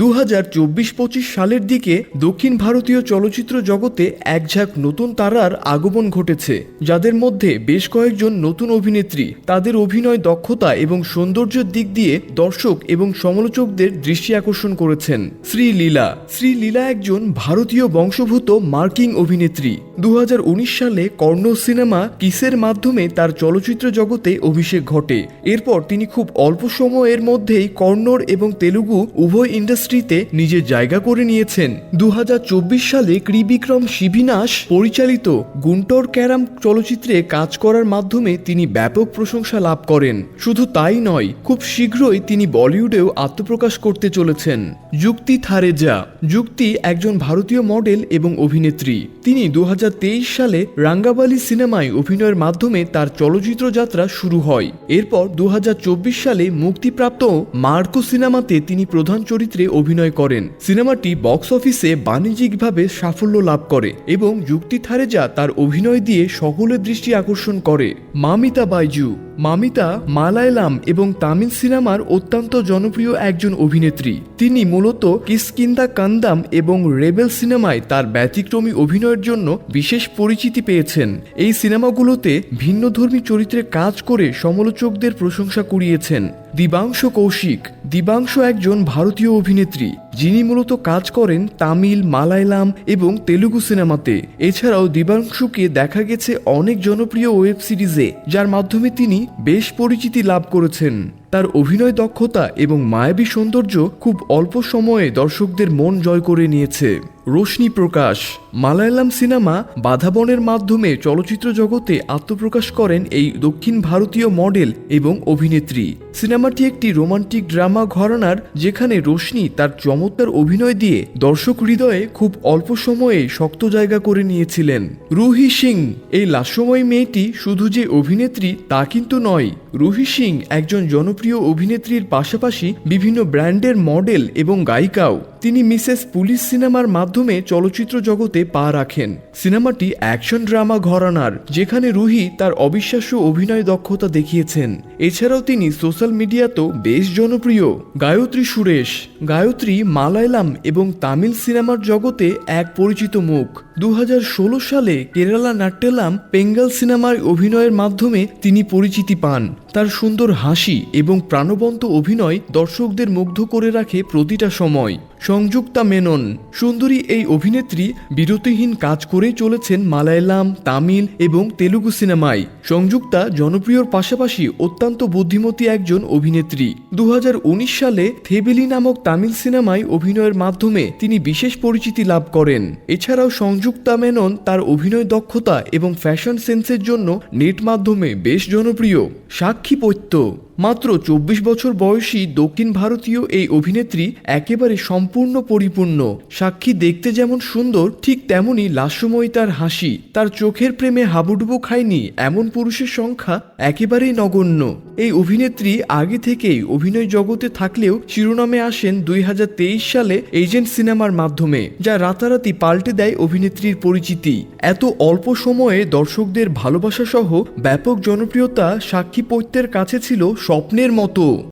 দু হাজার চব্বিশ পঁচিশ সালের দিকে দক্ষিণ ভারতীয় চলচ্চিত্র জগতে একঝাঁক নতুন তারার আগমন ঘটেছে, যাদের মধ্যে বেশ কয়েকজন নতুন অভিনেত্রী। তাদের অভিনয় দক্ষতা এবং সৌন্দর্যের দিক দিয়ে দর্শক এবং সমালোচকদের দৃষ্টি আকর্ষণ করেছেন। শ্রী লীলা শ্রী লীলা একজন ভারতীয় বংশভূত মার্কিং অভিনেত্রী। দু হাজার উনিশ সালে কর্ণ সিনেমা কিসের মাধ্যমে তার চলচ্চিত্র জগতে অভিষেক ঘটে। এরপর তিনি খুব অল্প সময়ের মধ্যেই কর্ণর এবং তেলুগু উভয় ইন্ডাস্ট্রিতে নিজের জায়গা করে নিয়েছেন। দু হাজার চব্বিশ সালে ত্রিবিক্রম শিবিনাশ পরিচালিত গুন্টর ক্যারাম চলচ্চিত্রে কাজ করার মাধ্যমে তিনি ব্যাপক প্রশংসা লাভ করেন। শুধু তাই নয়, খুব শীঘ্রই তিনি বলিউডেও আত্মপ্রকাশ করতে চলেছেন। যুক্তি থারেজা। যুক্তি একজন ভারতীয় মডেল এবং অভিনেত্রী। তিনি দু হাজার তেইশ সালে রাঙ্গাবালি সিনেমায় অভিনয়ের মাধ্যমে তার চলচ্চিত্র যাত্রা শুরু হয়। এরপর দু হাজার চব্বিশ সালে মুক্তিপ্রাপ্ত মার্কো সিনেমাতে তিনি প্রধান চরিত্রে অভিনয় করেন। সিনেমাটি বক্স অফিসে বাণিজ্যিকভাবে সাফল্য লাভ করে এবং যুক্তি থারেজা তার অভিনয় দিয়ে সকলের দৃষ্টি আকর্ষণ করে। মামিতা বাইজু মামিতা মালায়ালাম এবং তামিল সিনেমার অত্যন্ত জনপ্রিয় একজন অভিনেত্রী। তিনি মূলত কিসকিন্দা কান্দাম এবং রেবেল সিনেমায় তার ব্যতিক্রমী অভিনয়ের জন্য বিশেষ পরিচিতি পেয়েছেন। এই সিনেমাগুলোতে ভিন্নধর্মী চরিত্রে কাজ করে সমালোচকদের প্রশংসা কুড়িয়েছেন। দিবাংশ কৌশিক, দিবাংশ একজন ভারতীয় অভিনেত্রী। যিনি মূলত কাজ করেন তামিল, মালায়ালাম এবং তেলুগু সিনেমাতে। এছাড়াও দিবাংশুকে দেখা গেছে অনেক জনপ্রিয় ওয়েব সিরিজে, যার মাধ্যমে তিনি বেশ পরিচিতি লাভ করেছেন। তার অভিনয় দক্ষতা এবং মায়াবী সৌন্দর্য খুব অল্প সময়ে দর্শকদের মন জয় করে নিয়েছে। রোশনি প্রকাশ, মালায়ালাম সিনেমা বাধাবনের মাধ্যমে চলচ্চিত্র জগতে আত্মপ্রকাশ করেন এই দক্ষিণ ভারতীয় মডেল এবং অভিনেত্রী। সিনেমাটি একটি রোমান্টিক ড্রামা ঘরানার যেখানে রোশনি তার চমৎকার অভিনয় দিয়ে দর্শক হৃদয়ে খুব অল্প সময়ে শক্ত জায়গা করে নিয়েছিলেন। রুহি সিং, এই লাস্যময় মেয়েটি শুধু যে অভিনেত্রী তা কিন্তু নয়, রুহি সিং একজন জনপ্রিয় অভিনেত্রীর পাশাপাশি বিভিন্ন ব্র্যান্ডের মডেল এবং গায়িকাও। তিনি মিসেস পুলিশ সিনেমার মাধ্যমে চলচ্চিত্র জগতে পা রাখেন। সিনেমাটি অ্যাকশন ড্রামা ঘরানার, যেখানে রুহি তার অবিশ্বাস্য অভিনয় দক্ষতা দেখিয়েছেন। এছাড়াও তিনি সোশ্যাল মিডিয়াতেও বেশ জনপ্রিয়। গায়ত্রী সুরেশ, গায়ত্রী মালায়ালাম এবং তামিল সিনেমার জগতে এক পরিচিত মুখ। দু হাজার ষোলো সালে কেরালা নাট্যলাম পেঙ্গাল সিনেমার অভিনয়ের মাধ্যমে তিনি পরিচিতি পান। তার সুন্দর হাসি এবং প্রাণবন্ত অভিনয় দর্শকদের মুগ্ধ করে রাখে প্রতিটা সময়। সংযুক্তা মেনন। সুন্দরী এই অভিনেত্রী বিরতিহীন কাজ করেই চলেছেন মালায়ালাম, তামিল এবং তেলুগু সিনেমায়। সংযুক্তা জনপ্রিয়র পাশাপাশি অত্যন্ত বুদ্ধিমতী একজন অভিনেত্রী। দুহাজার উনিশ সালে থেবেলি নামক তামিল সিনেমায় অভিনয়ের মাধ্যমে তিনি বিশেষ পরিচিতি লাভ করেন। এছাড়াও সংযুক্তা মেনন তার অভিনয় দক্ষতা এবং ফ্যাশন সেন্সের জন্য নেট মাধ্যমে বেশ জনপ্রিয়। সাক্ষী পৈত্য। মাত্র চব্বিশ বছর বয়সী দক্ষিণ ভারতীয় এই অভিনেত্রী একেবারে সম্পূর্ণ পরিপূর্ণ। সাক্ষী দেখতে যেমন সুন্দর, ঠিক তেমনি লাস্যময়ী তার হাসি। তার চোখের প্রেমে হাবুডুবু খায়নি এমন পুরুষের সংখ্যা একেবারেই নগণ্য। এই অভিনেত্রী আগে থেকেই অভিনয় জগতে থাকলেও শিরোনামে আসেন দুই হাজার তেইশ সালে এজেন্ট সিনেমার মাধ্যমে, যা রাতারাতি পাল্টে দেয় অভিনেত্রীর পরিচিতি। এত অল্প সময়ে দর্শকদের ভালোবাসা সহ ব্যাপক জনপ্রিয়তা সাক্ষী পৈত্যের কাছে ছিল স্বপ্নের মতো।